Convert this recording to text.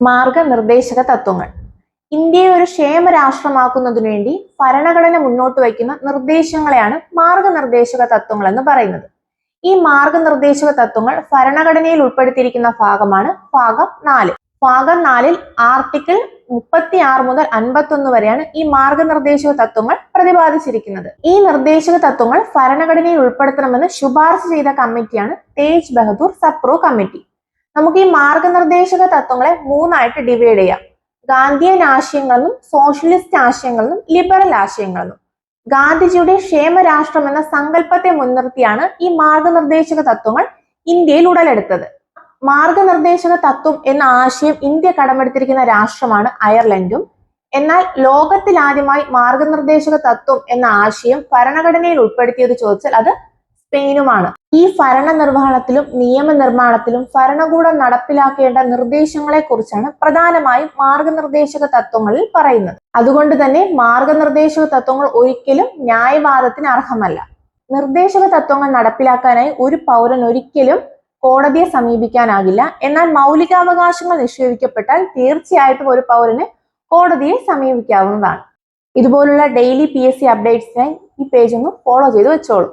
മാർഗനിർദ്ദേശക തത്വങ്ങൾ. ഇന്ത്യയെ ഒരു ക്ഷേമ രാഷ്ട്രമാക്കുന്നതിനു വേണ്ടി ഭരണഘടന മുന്നോട്ട് വയ്ക്കുന്ന നിർദ്ദേശങ്ങളെയാണ് മാർഗനിർദ്ദേശക തത്വങ്ങൾ എന്ന് പറയുന്നത്. ഈ മാർഗനിർദ്ദേശക തത്വങ്ങൾ ഭരണഘടനയിൽ ഉൾപ്പെടുത്തിയിരിക്കുന്ന ഭാഗമാണ് ഭാഗം നാല്. ഭാഗം നാലിൽ ആർട്ടിക്കിൾ മുപ്പത്തി ആറ് മുതൽ അൻപത്തി ഒന്ന് വരെയാണ് ഈ മാർഗനിർദ്ദേശക തത്വങ്ങൾ പ്രതിപാദിച്ചിരിക്കുന്നത്. ഈ നിർദ്ദേശക തത്വങ്ങൾ ഭരണഘടനയിൽ ഉൾപ്പെടുത്തണമെന്ന് ശുപാർശ ചെയ്ത കമ്മിറ്റിയാണ് തേജ് ബഹദൂർ സപ്രോ കമ്മിറ്റി. നമുക്ക് ഈ മാർഗനിർദ്ദേശക തത്വങ്ങളെ മൂന്നായിട്ട് ഡിവൈഡ് ചെയ്യാം. ഗാന്ധിയൻ ആശയങ്ങളെന്നും സോഷ്യലിസ്റ്റ് ആശയങ്ങളെന്നും ലിബറൽ ആശയങ്ങളെന്നും ഗാന്ധിജിയുടെ ക്ഷേമരാഷ്ട്രം എന്ന സങ്കല്പത്തെ മുൻനിർത്തിയാണ് ഈ മാർഗനിർദ്ദേശക തത്വങ്ങൾ ഇന്ത്യയിൽ ഉടലെടുത്തത്. മാർഗനിർദ്ദേശക തത്വം എന്ന ആശയം ഇന്ത്യ കടമെടുത്തിരിക്കുന്ന രാഷ്ട്രമാണ് അയർലൻഡും. എന്നാൽ ലോകത്തിലാദ്യമായി മാർഗനിർദ്ദേശക തത്വം എന്ന ആശയം ഭരണഘടനയിൽ ഉൾപ്പെടുത്തിയത് ചോദിച്ചാൽ അത് സ്പെയിനുമാണ്. ഈ ഭരണ നിർവഹണത്തിലും നിയമനിർമ്മാണത്തിലും ഭരണകൂടം നടപ്പിലാക്കേണ്ട നിർദ്ദേശങ്ങളെ കുറിച്ചാണ് പ്രധാനമായും മാർഗനിർദ്ദേശക തത്വങ്ങളിൽ പറയുന്നത്. അതുകൊണ്ട് തന്നെ മാർഗനിർദ്ദേശക തത്വങ്ങൾ ഒരിക്കലും ന്യായവാദത്തിന് അർഹമല്ല. നിർദ്ദേശക തത്വങ്ങൾ നടപ്പിലാക്കാനായി ഒരു പൗരൻ ഒരിക്കലും കോടതിയെ സമീപിക്കാനാകില്ല. എന്നാൽ മൗലികാവകാശങ്ങൾ നിഷേധിക്കപ്പെട്ടാൽ തീർച്ചയായിട്ടും ഒരു പൗരന് കോടതിയെ സമീപിക്കാവുന്നതാണ്. ഇതുപോലുള്ള ഡെയിലി പി എസ് സി അപ്ഡേറ്റ്സിനായി ഈ പേജ് ഒന്ന് ഫോളോ ചെയ്ത് വെച്ചോളൂ.